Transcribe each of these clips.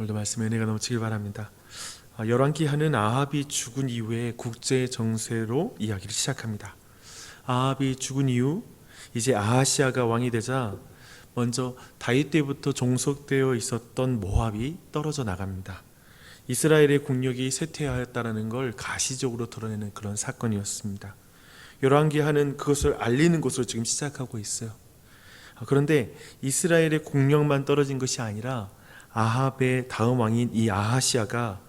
오늘도 말씀에 은혜가 넘치길 바랍니다. 아, 열왕기 하는 아합이 죽은 이후에 국제 정세로 이야기를 시작합니다. 아합이 죽은 이후 이제 아하시아가 왕이 되자 먼저 다윗 때부터 종속되어 있었던 모압이 떨어져 나갑니다. 이스라엘의 국력이 쇠퇴하였다는 걸 가시적으로 드러내는 그런 사건이었습니다. 열왕기 하는 그것을 알리는 것으로 지금 시작하고 있어요. 아, 그런데 이스라엘의 국력만 떨어진 것이 아니라 아합의 다음 왕인 이 아하시아가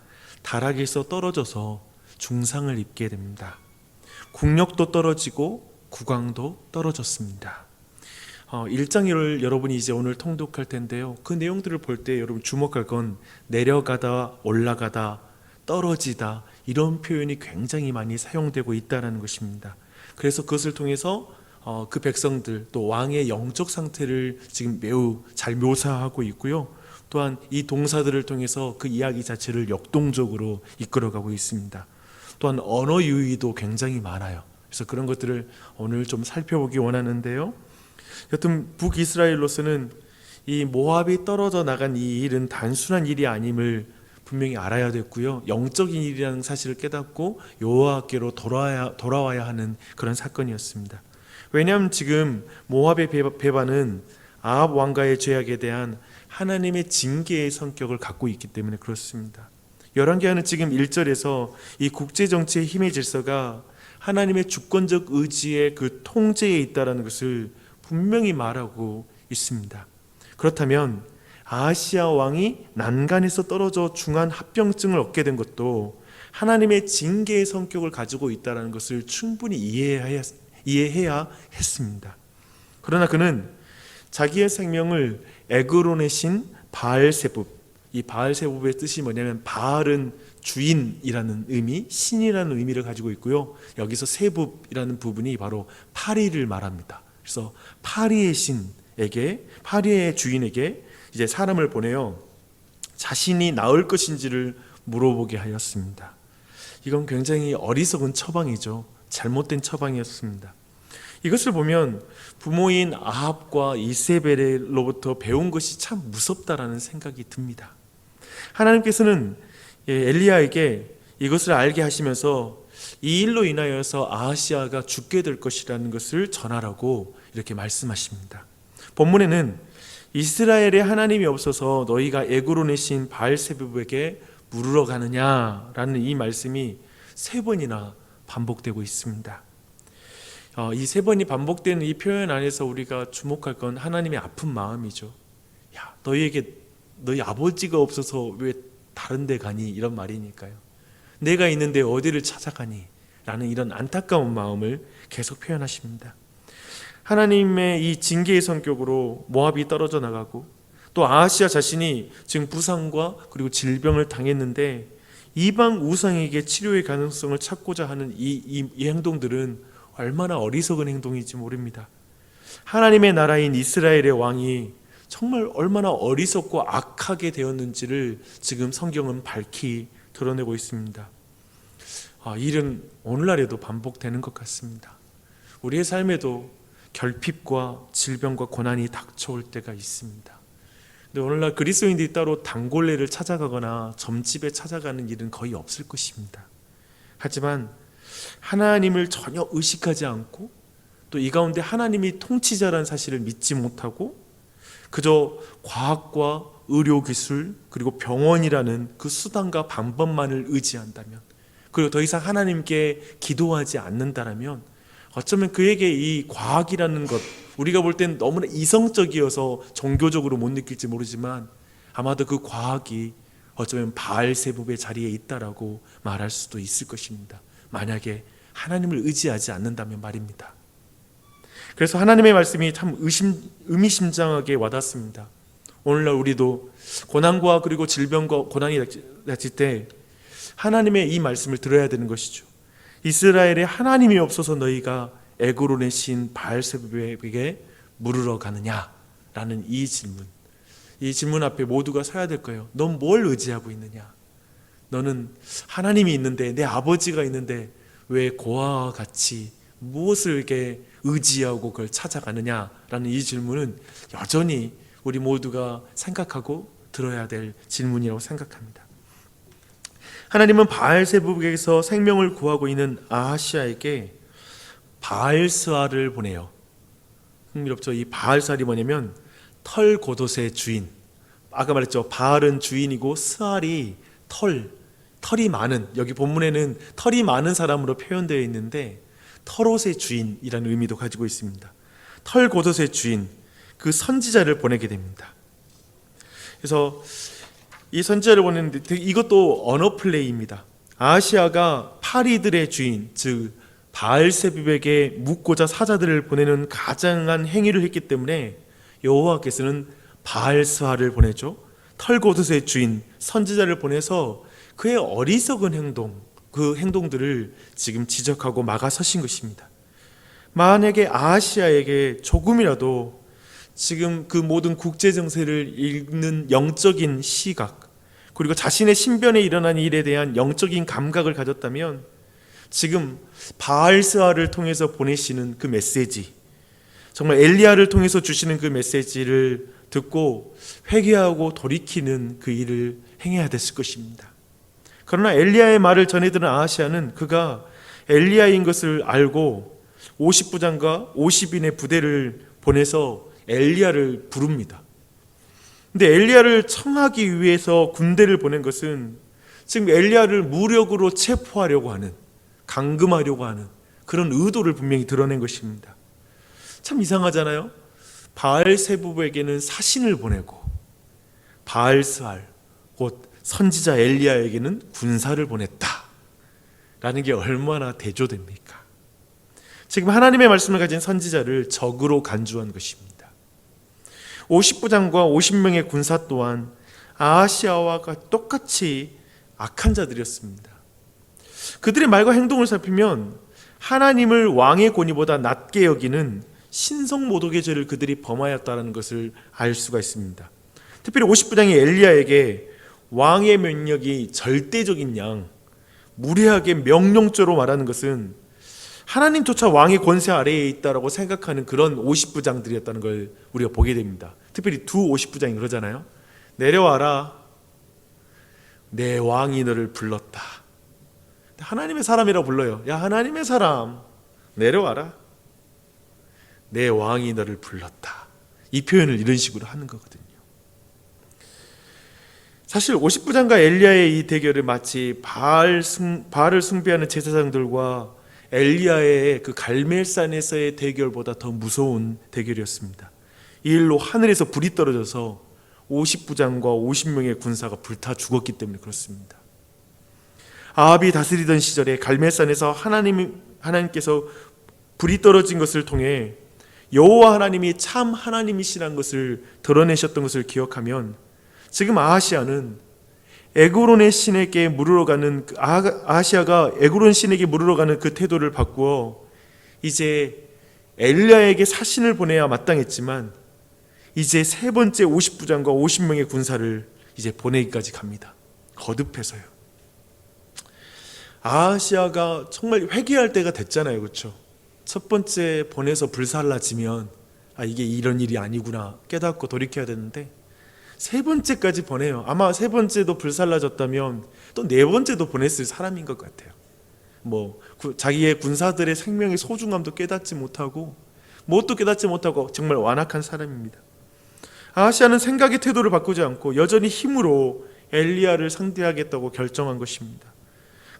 다락에서 떨어져서 중상을 입게 됩니다. 국력도 떨어지고 국왕도 떨어졌습니다. 어, 1장을 여러분이 이제 오늘 통독할 텐데요. 그 내용들을 볼 때 여러분 주목할 건 내려가다, 올라가다, 떨어지다 이런 표현이 굉장히 많이 사용되고 있다는 것입니다. 그래서 그것을 통해서 어, 그 백성들 또 왕의 영적 상태를 지금 매우 잘 묘사하고 있고요. 또한 이 동사들을 통해서 그 이야기 자체를 역동적으로 이끌어가고 있습니다. 또한 언어 유희도 굉장히 많아요. 그래서 그런 것들을 오늘 좀 살펴보기 원하는데요. 여튼 북이스라엘로서는 이 모압이 떨어져 나간 이 일은 단순한 일이 아님을 분명히 알아야 됐고요. 영적인 일이라는 사실을 깨닫고 여호와께로 돌아와야, 돌아와야 하는 그런 사건이었습니다. 왜냐하면 지금 모압의 배- 배반은 아합 왕가의 죄악에 대한 하나님의 징계의 성격을 갖고 있기 때문에 그렇습니다. 열왕기하는 지금 1절에서 이 국제 정치의 힘의 질서가 하나님의 주권적 의지의 그 통제에 있다라는 것을 분명히 말하고 있습니다. 그렇다면 아시아 왕이 난간에서 떨어져 중한 합병증을 얻게 된 것도 하나님의 징계의 성격을 가지고 있다는 것을 충분히 이해해야, 이해해야 했습니다. 그러나 그는 자기의 생명을 에그론의 신 바알세붑 이 바알세붑의 뜻이 뭐냐면 바알은 주인이라는 의미, 신이라는 의미를 가지고 있고요. 여기서 세붑이라는 부분이 바로 파리를 말합니다. 그래서 파리의 신에게 파리의 주인에게 이제 사람을 보내요. 자신이 나을 것인지를 물어보게 하였습니다. 이건 굉장히 어리석은 처방이죠. 잘못된 처방이었습니다. 이것을 보면 부모인 아합과 이세벨로부터 배운 것이 참 무섭다라는 생각이 듭니다. 하나님께서는 예, 엘리야에게 이것을 알게 하시면서 이 일로 인하여서 아하시아가 죽게 될 것이라는 것을 전하라고 이렇게 말씀하십니다. 본문에는 이스라엘에 하나님이 없어서 너희가 에그론의 신 바알세붑에게 물으러 가느냐라는 이 말씀이 세 번이나 반복되고 있습니다. 어, 이세 번이 반복되는 이 표현 안에서 우리가 주목할 건 하나님의 아픈 마음이죠. 야, 너희에게 너희 아버지가 없어서 왜 다른 데 가니? 이런 말이니까요. 내가 있는데 어디를 찾아가니? 라는 이런 안타까운 마음을 계속 표현하십니다. 하나님의 이 징계의 성격으로 모압이 떨어져 나가고 또 아하시아 자신이 지금 부상과 그리고 질병을 당했는데 이방 우상에게 치료의 가능성을 찾고자 하는 이, 이, 이 행동들은 얼마나 어리석은 행동인지 모릅니다. 하나님의 나라인 이스라엘의 왕이 정말 얼마나 어리석고 악하게 되었는지를 지금 성경은 밝히 드러내고 있습니다. 아, 이 일은 오늘날에도 반복되는 것 같습니다. 우리의 삶에도 결핍과 질병과 고난이 닥쳐올 때가 있습니다. 근데 오늘날 그리스도인들이 따로 단골레를 찾아가거나 점집에 찾아가는 일은 거의 없을 것입니다. 하지만 하나님을 전혀 의식하지 않고 또 이 가운데 하나님이 통치자라는 사실을 믿지 못하고 그저 과학과 의료 기술 그리고 병원이라는 그 수단과 방법만을 의지한다면 그리고 더 이상 하나님께 기도하지 않는다라면 어쩌면 그에게 이 과학이라는 것 우리가 볼 땐 너무나 이성적이어서 종교적으로 못 느낄지 모르지만 아마도 그 과학이 어쩌면 바알세붑의 자리에 있다라고 말할 수도 있을 것입니다. 만약에 하나님을 의지하지 않는다면 말입니다. 그래서 하나님의 말씀이 참 의심, 의미심장하게 와닿습니다. 오늘날 우리도 고난과 그리고 질병과 고난이 닥칠 때 하나님의 이 말씀을 들어야 되는 것이죠. 이스라엘에 하나님이 없어서 너희가 에고론의 신 바알세붑에게 물으러 가느냐라는 이 질문. 이 질문 앞에 모두가 서야 될 거예요. 넌 뭘 의지하고 있느냐? 너는 하나님이 있는데 내 아버지가 있는데 왜 고아와 같이 무엇을 이렇게 의지하고 그걸 찾아가느냐라는 이 질문은 여전히 우리 모두가 생각하고 들어야 될 질문이라고 생각합니다. 하나님은 바알세북에서 생명을 구하고 있는 아하시아에게 바알스아를 보내요. 흥미롭죠. 이 바알스알이 뭐냐면 털 겉옷의 주인. 아까 말했죠. 바알은 주인이고 스알이 털, 털이 많은 여기 본문에는 털이 많은 사람으로 표현되어 있는데 털옷의 주인이라는 의미도 가지고 있습니다. 털 겉옷의 주인, 그 선지자를 보내게 됩니다. 그래서 이 선지자를 보냈는데 이것도 언어 플레이입니다. 아시아가 파리들의 주인, 즉 바알세뵑에게 묻고자 사자들을 보내는 가장한 행위를 했기 때문에 여호와께서는 바알스하를 보내죠. 털고옷의 주인 선지자를 보내서 그의 어리석은 행동, 그 행동들을 지금 지적하고 막아서신 것입니다. 만약에 아시아에게 조금이라도 지금 그 모든 국제 정세를 읽는 영적인 시각 그리고 자신의 신변에 일어난 일에 대한 영적인 감각을 가졌다면 지금 바알스아를 통해서 보내시는 그 메시지 정말 엘리야를 통해서 주시는 그 메시지를 듣고 회개하고 돌이키는 그 일을 행해야 됐을 것입니다. 그러나 엘리야의 말을 전해 들은 아하시아는 그가 엘리야인 것을 알고 50부장과 50인의 부대를 보내서 엘리야를 부릅니다. 근데 엘리야를 청하기 위해서 군대를 보낸 것은 지금 엘리야를 무력으로 체포하려고 하는 감금하려고 하는 그런 의도를 분명히 드러낸 것입니다. 참 이상하잖아요. 바알 세부에게는 사신을 보내고 바알스알 곧 선지자 엘리야에게는 군사를 보냈다. 라는 게 얼마나 대조됩니까? 지금 하나님의 말씀을 가진 선지자를 적으로 간주한 것입니다. 50부장과 50명의 군사 또한 아하시아와 똑같이 악한 자들이었습니다. 그들의 말과 행동을 살피면 하나님을 왕의 권위보다 낮게 여기는 신성 모독의 죄를 그들이 범하였다는 것을 알 수가 있습니다. 특별히 50부장이 엘리야에게 왕의 명령이 절대적인 양, 무례하게 명령조로 말하는 것은 하나님조차 왕의 권세 아래에 있다라고 생각하는 그런 50부장들이었다는 걸 우리가 보게 됩니다. 특별히 두 50부장이 그러잖아요. 내려와라. 내 왕이 너를 불렀다. 하나님의 사람이라고 불러요. 야, 하나님의 사람. 내려와라. 내 왕이 너를 불렀다. 이 표현을 이런 식으로 하는 거거든요. 사실 50부장과 엘리야의 이 대결을 마치 바알 숭, 바알을 숭배하는 제사장들과 엘리야의 그 갈멜산에서의 대결보다 더 무서운 대결이었습니다. 이 일로 하늘에서 불이 떨어져서 50부장과 50명의 군사가 불타 죽었기 때문에 그렇습니다. 아합이 다스리던 시절에 갈멜산에서 하나님 하나님께서 불이 떨어진 것을 통해 여호와 하나님이 참 하나님이시라는 것을 드러내셨던 것을 기억하면 지금 아하시아는 에고론의 신에게 물으러 가는 그 아하- 아하시아가 에고론 신에게 물으러 가는 그 태도를 바꾸어 이제 엘리야에게 사신을 보내야 마땅했지만 이제 세 번째 50부장과 50명의 군사를 이제 보내기까지 갑니다. 거듭해서요. 아하시아가 정말 회개할 때가 됐잖아요. 그렇죠? 첫 번째 보내서 불살라지면 아 이게 이런 일이 아니구나 깨닫고 돌이켜야 되는데 세 번째까지 보내요. 아마 세 번째도 불살라졌다면 또 네 번째도 보냈을 사람인 것 같아요. 뭐 구- 자기의 군사들의 생명의 소중함도 깨닫지 못하고 무엇도 깨닫지 못하고 정말 완악한 사람입니다. 아하시아는 생각의 태도를 바꾸지 않고 여전히 힘으로 엘리야를 상대하겠다고 결정한 것입니다.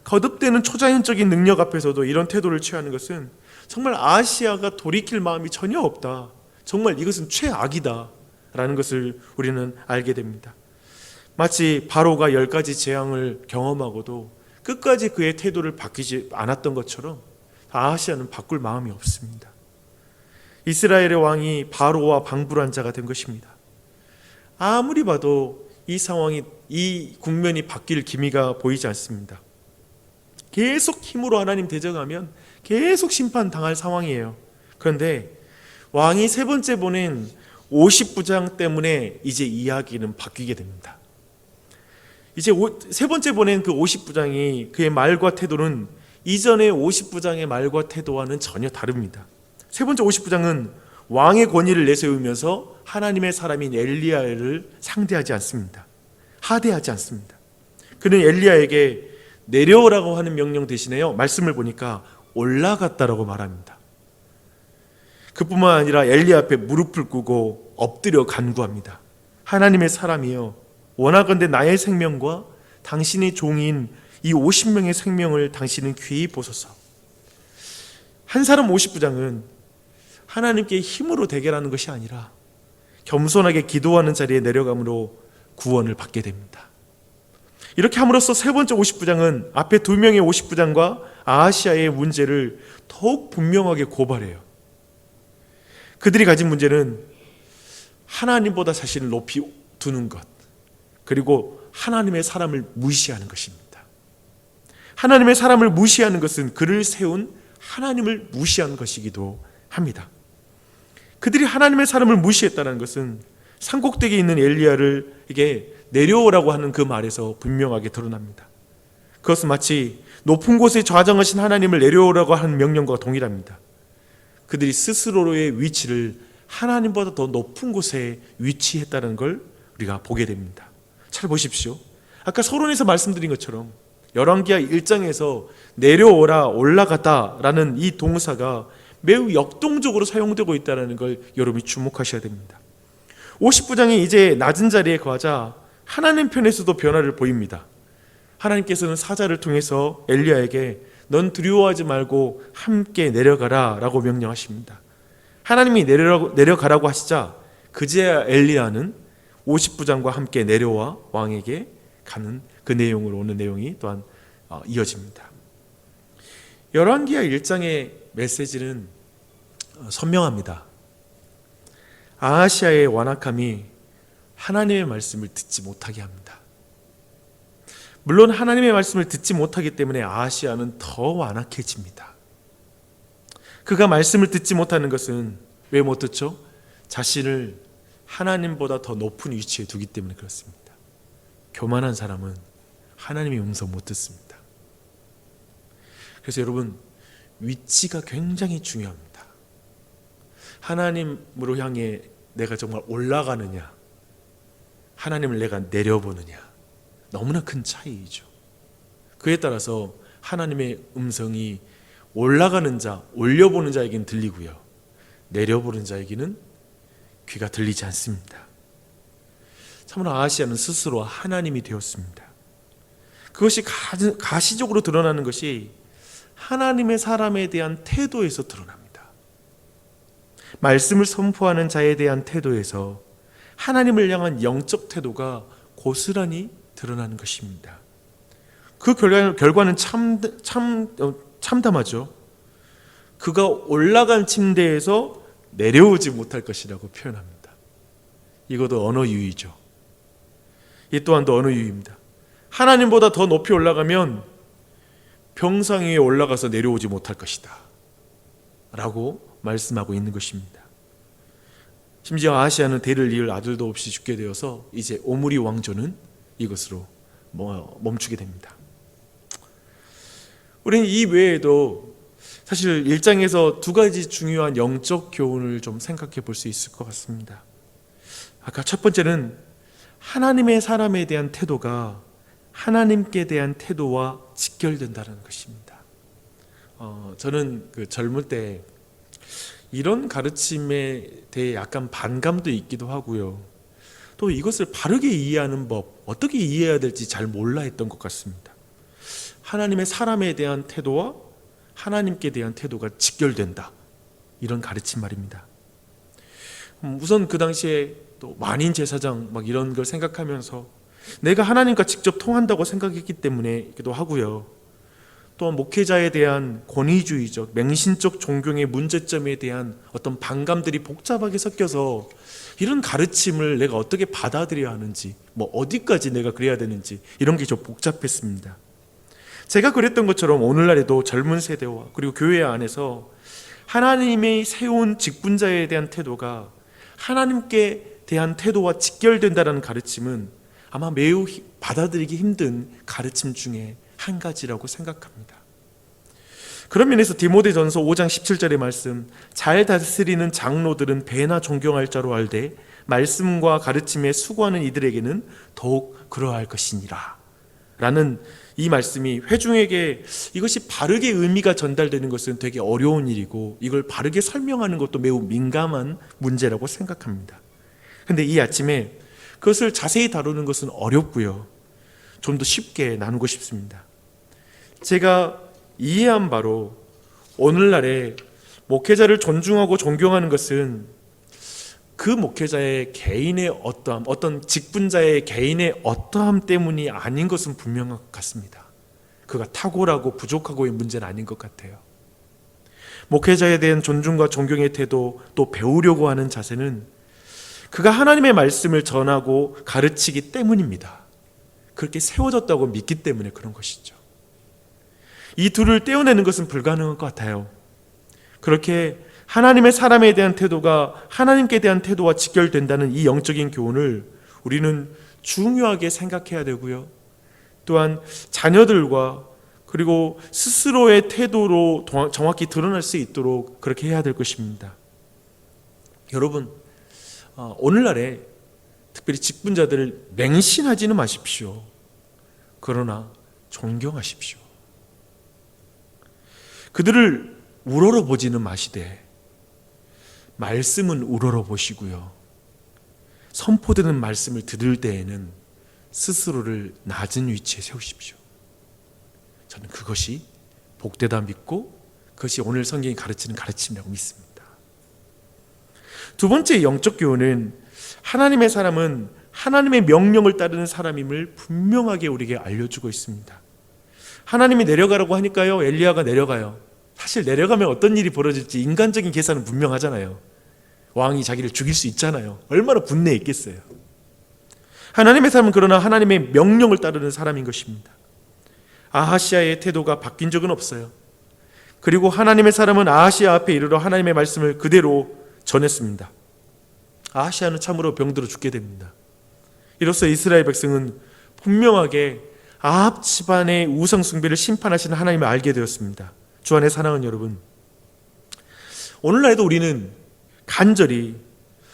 거듭되는 초자연적인 능력 앞에서도 이런 태도를 취하는 것은 정말 아시아가 돌이킬 마음이 전혀 없다. 정말 이것은 최악이다. 라는 것을 우리는 알게 됩니다. 마치 바로가 열 가지 재앙을 경험하고도 끝까지 그의 태도를 바뀌지 않았던 것처럼 아하시아는 바꿀 마음이 없습니다. 이스라엘의 왕이 바로와 방불한 자가 된 것입니다. 아무리 봐도 이 상황이 이 국면이 바뀔 기미가 보이지 않습니다. 계속 힘으로 하나님 대적하면 계속 심판 당할 상황이에요. 그런데 왕이 세 번째 보낸 50부장 때문에 이제 이야기는 바뀌게 됩니다. 이제 오- 세 번째 보낸 그 50부장이 그의 말과 태도는 이전의 50부장의 말과 태도와는 전혀 다릅니다. 세 번째 50부장은 왕의 권위를 내세우면서 하나님의 사람인 엘리야를 상대하지 않습니다. 하대하지 않습니다. 그는 엘리야에게 내려오라고 하는 명령 대신에요. 말씀을 보니까 올라갔다라고 말합니다. 그뿐만 아니라 엘리 앞에 무릎을 꿇고 엎드려 간구합니다. 하나님의 사람이여 원하건대 나의 생명과 당신의 종인 이 50명의 생명을 당신은 귀히 보소서. 한 사람 50부장은 하나님께 힘으로 대결하는 것이 아니라 겸손하게 기도하는 자리에 내려감으로 구원을 받게 됩니다. 이렇게 함으로써 세 번째 50부장은 앞에 두 명의 50부장과 아시아의 문제를 더욱 분명하게 고발해요. 그들이 가진 문제는 하나님보다 자신을 높이 두는 것, 그리고 하나님의 사람을 무시하는 것입니다. 하나님의 사람을 무시하는 것은 그를 세운 하나님을 무시하는 것이기도 합니다. 그들이 하나님의 사람을 무시했다는 것은 산꼭대기에 있는 엘리야를 에게 내려오라고 하는 그 말에서 분명하게 드러납니다. 그것은 마치 높은 곳에 좌정하신 하나님을 내려오라고 하는 명령과 동일합니다. 그들이 스스로의 위치를 하나님보다 더 높은 곳에 위치했다는 걸 우리가 보게 됩니다. 잘 보십시오. 아까 서론에서 말씀드린 것처럼 열왕기하 1장에서 내려오라 올라갔다라는 이 동사가 매우 역동적으로 사용되고 있다는 걸 여러분이 주목하셔야 됩니다. 50부장이 이제 낮은 자리에 거하자 하나님 편에서도 변화를 보입니다. 하나님께서는 사자를 통해서 엘리야에게 넌 두려워하지 말고 함께 내려가라 라고 명령하십니다. 하나님이 내려 내려가라고 하시자 그제야 엘리야는 50부장과 함께 내려와 왕에게 가는 그 내용으로 오는 내용이 또한 어, 이어집니다. 열왕기하 1장의 메시지는 어, 선명합니다. 아하시아의 완악함이 하나님의 말씀을 듣지 못하게 합니다. 물론 하나님의 말씀을 듣지 못하기 때문에 아하시아는 더 완악해집니다. 그가 말씀을 듣지 못하는 것은 왜 못 듣죠? 자신을 하나님보다 더 높은 위치에 두기 때문에 그렇습니다. 교만한 사람은 하나님의 음성 못 듣습니다. 그래서 여러분 위치가 굉장히 중요합니다. 하나님으로 향해 내가 정말 올라가느냐, 하나님을 내가 내려보느냐, 너무나 큰 차이이죠. 그에 따라서 하나님의 음성이 올라가는 자, 올려보는 자에게는 들리고요. 내려보는 자에게는 귀가 들리지 않습니다. 참으로 아시아는 스스로 하나님이 되었습니다. 그것이 가시적으로 드러나는 것이 하나님의 사람에 대한 태도에서 드러납니다. 말씀을 선포하는 자에 대한 태도에서 하나님을 향한 영적 태도가 고스란히 드러나는 것입니다. 그 결과, 는 참, 참, 어, 참담하죠. 그가 올라간 침대에서 내려오지 못할 것이라고 표현합니다. 이것도 언어 유의죠. 이 또한도 언어 유의입니다. 하나님보다 더 높이 올라가면 병상 위에 올라가서 내려오지 못할 것이다. 라고 말씀하고 있는 것입니다. 심지어 아시아는 대를 이을 아들도 없이 죽게 되어서 이제 오므리 왕조는 이것으로 뭐 멈추게 됩니다. 우리는 이 외에도 사실 일장에서 두 가지 중요한 영적 교훈을 좀 생각해 볼 수 있을 것 같습니다. 아까 첫 번째는 하나님의 사람에 대한 태도가 하나님께 대한 태도와 직결된다는 것입니다. 어, 저는 그 젊을 때 이런 가르침에 대해 약간 반감도 있기도 하고요. 또 이것을 바르게 이해하는 법, 어떻게 이해해야 될지 잘 몰라 했던 것 같습니다. 하나님의 사람에 대한 태도와 하나님께 대한 태도가 직결된다. 이런 가르침 말입니다. 음, 우선 그 당시에 또 만인 제사장 막 이런 걸 생각하면서 내가 하나님과 직접 통한다고 생각했기 때문에기도 하고요. 또 목회자에 대한 권위주의적, 맹신적 존경의 문제점에 대한 어떤 반감들이 복잡하게 섞여서 이런 가르침을 내가 어떻게 받아들여야 하는지, 뭐 어디까지 내가 그래야 되는지 이런 게 좀 복잡했습니다. 제가 그랬던 것처럼 오늘날에도 젊은 세대와 그리고 교회 안에서 하나님의 세운 직분자에 대한 태도가 하나님께 대한 태도와 직결된다는 가르침은 아마 매우 받아들이기 힘든 가르침 중에 한 가지라고 생각합니다. 그런 면에서 디모데전서 5장 17절의 말씀 잘 다스리는 장로들은 배나 존경할 자로 알되 말씀과 가르침에 수고하는 이들에게는 더욱 그러할 것이니라 라는 이 말씀이 회중에게 이것이 바르게 의미가 전달되는 것은 되게 어려운 일이고 이걸 바르게 설명하는 것도 매우 민감한 문제라고 생각합니다. 근데 이 아침에 그것을 자세히 다루는 것은 어렵고요. 좀 더 쉽게 나누고 싶습니다. 제가 이해한 바로 오늘날에 목회자를 존중하고 존경하는 것은 그 목회자의 개인의 어떠함, 어떤 직분자의 개인의 어떠함 때문이 아닌 것은 분명한 것 같습니다. 그가 탁월하고 부족하고의 문제는 아닌 것 같아요. 목회자에 대한 존중과 존경의 태도, 또 배우려고 하는 자세는 그가 하나님의 말씀을 전하고 가르치기 때문입니다. 그렇게 세워졌다고 믿기 때문에 그런 것이죠. 이 둘을 떼어내는 것은 불가능한 것 같아요. 그렇게 하나님의 사람에 대한 태도가 하나님께 대한 태도와 직결된다는 이 영적인 교훈을 우리는 중요하게 생각해야 되고요. 또한 자녀들과 그리고 스스로의 태도로 정확히 드러날 수 있도록 그렇게 해야 될 것입니다. 여러분, 어, 오늘날에 특별히 직분자들을 맹신하지는 마십시오. 그러나 존경하십시오. 그들을 우러러 보지는 마시되 말씀은 우러러 보시고요. 선포되는 말씀을 들을 때에는 스스로를 낮은 위치에 세우십시오. 저는 그것이 복되다 믿고 그것이 오늘 성경이 가르치는 가르침이라고 믿습니다. 두 번째 영적 교훈은 하나님의 사람은 하나님의 명령을 따르는 사람임을 분명하게 우리에게 알려주고 있습니다. 하나님이 내려가라고 하니까요, 엘리야가 내려가요. 사실 내려가면 어떤 일이 벌어질지 인간적인 계산은 분명하잖아요. 왕이 자기를 죽일 수 있잖아요. 얼마나 분내 있겠어요. 하나님의 사람은 그러나 하나님의 명령을 따르는 사람인 것입니다. 아하시아의 태도가 바뀐 적은 없어요. 그리고 하나님의 사람은 아하시아 앞에 이르러 하나님의 말씀을 그대로 전했습니다. 아하시아는 참으로 병들어 죽게 됩니다. 이로써 이스라엘 백성은 분명하게 아합 집안의 우상 숭배를 심판하시는 하나님을 알게 되었습니다. 주 안의 사랑은 여러분, 오늘날에도 우리는 간절히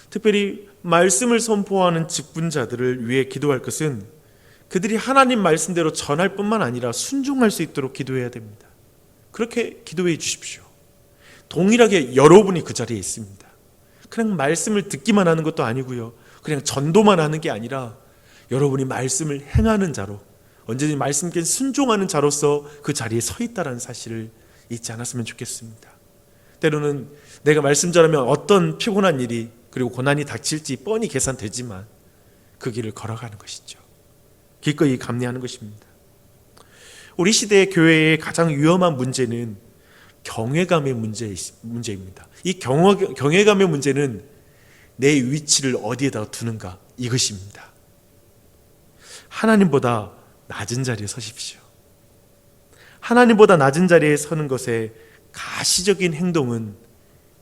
특별히 말씀을 선포하는 직분자들을 위해 기도할 것은 그들이 하나님 말씀대로 전할 뿐만 아니라 순종할 수 있도록 기도해야 됩니다. 그렇게 기도해 주십시오. 동일하게 여러분이 그 자리에 있습니다. 그냥 말씀을 듣기만 하는 것도 아니고요. 그냥 전도만 하는 게 아니라 여러분이 말씀을 행하는 자로 언제든지 말씀께 순종하는 자로서 그 자리에 서 있다는 사실을 잊지 않았으면 좋겠습니다. 때로는 내가 말씀 전하면 어떤 피곤한 일이 그리고 고난이 닥칠지 뻔히 계산되지만 그 길을 걸어가는 것이죠. 기꺼이 감내하는 것입니다. 우리 시대의 교회의 가장 위험한 문제는 경외감의 문제, 문제입니다. 이 경외, 경외감의 문제는 내 위치를 어디에다 두는가 이것입니다. 하나님보다 낮은 자리에 서십시오. 하나님보다 낮은 자리에 서는 것에 가시적인 행동은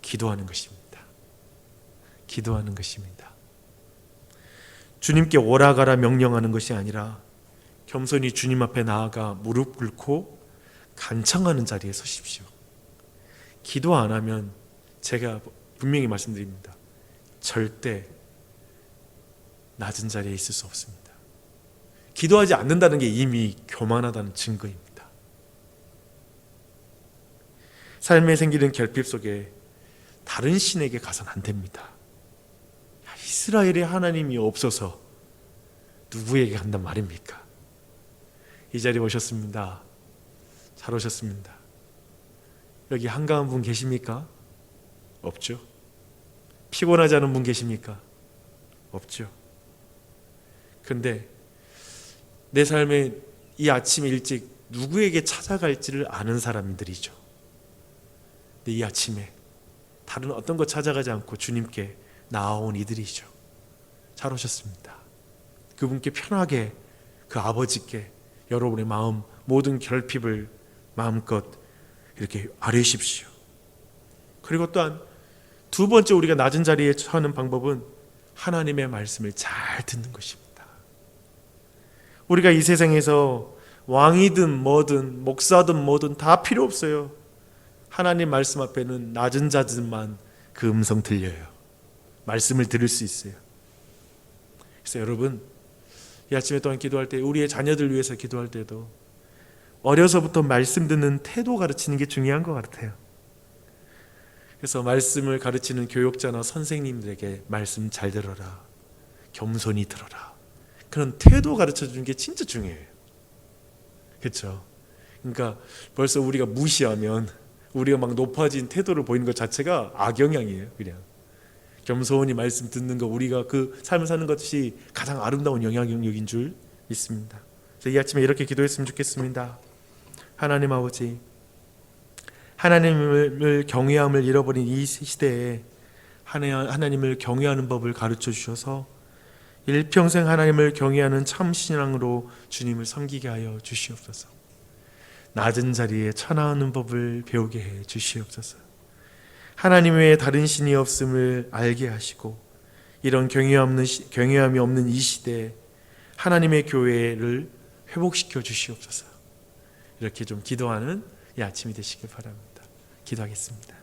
기도하는 것입니다. 기도하는 것입니다. 주님께 오라가라 명령하는 것이 아니라 겸손히 주님 앞에 나아가 무릎 꿇고 간청하는 자리에 서십시오. 기도 안 하면 제가 분명히 말씀드립니다. 절대 낮은 자리에 있을 수 없습니다. 기도하지 않는다는 게 이미 교만하다는 증거입니다. 삶에 생기는 결핍 속에 다른 신에게 가선 안 됩니다. 이스라엘의 하나님이 없어서 누구에게 간단 말입니까? 이 자리에 오셨습니다. 잘 오셨습니다. 여기 한가한 분 계십니까? 없죠. 피곤하지 않은 분 계십니까? 없죠. 근데 내 삶에 이 아침 일찍 누구에게 찾아갈지를 아는 사람들이죠. 이 아침에 다른 어떤 것 찾아가지 않고 주님께 나아온 이들이죠. 잘 오셨습니다. 그분께 편하게 그 아버지께 여러분의 마음 모든 결핍을 마음껏 이렇게 아뢰십시오. 그리고 또한 두 번째 우리가 낮은 자리에 서는 방법은 하나님의 말씀을 잘 듣는 것입니다. 우리가 이 세상에서 왕이든 뭐든 목사든 뭐든 다 필요 없어요. 하나님 말씀 앞에는 낮은 자들만 그 음성 들려요. 말씀을 들을 수 있어요. 그래서 여러분 이 아침에 또한 기도할 때 우리의 자녀들 위해서 기도할 때도 어려서부터 말씀 듣는 태도 가르치는 게 중요한 것 같아요. 그래서 말씀을 가르치는 교육자나 선생님들에게 말씀 잘 들어라. 겸손히 들어라. 그런 태도 가르쳐 주는 게 진짜 중요해요. 그렇죠? 그러니까 벌써 우리가 무시하면 우리가 막 높아진 태도를 보이는 것 자체가 악영향이에요. 그냥 겸손히 말씀 듣는 거 우리가 그 삶을 사는 것이 가장 아름다운 영향력인 줄 믿습니다. 이 아침에 이렇게 기도했으면 좋겠습니다. 하나님 아버지, 하나님을 경외함을 잃어버린 이 시대에 하나- 하나님을 경외하는 법을 가르쳐 주셔서 일평생 하나님을 경외하는 참 신앙으로 주님을 섬기게 하여 주시옵소서. 낮은 자리에 천하하는 법을 배우게 해 주시옵소서. 하나님 외에 다른 신이 없음을 알게 하시고 이런 경외함이 없는 이 시대에 하나님의 교회를 회복시켜 주시옵소서. 이렇게 좀 기도하는 이 아침이 되시길 바랍니다. 기도하겠습니다.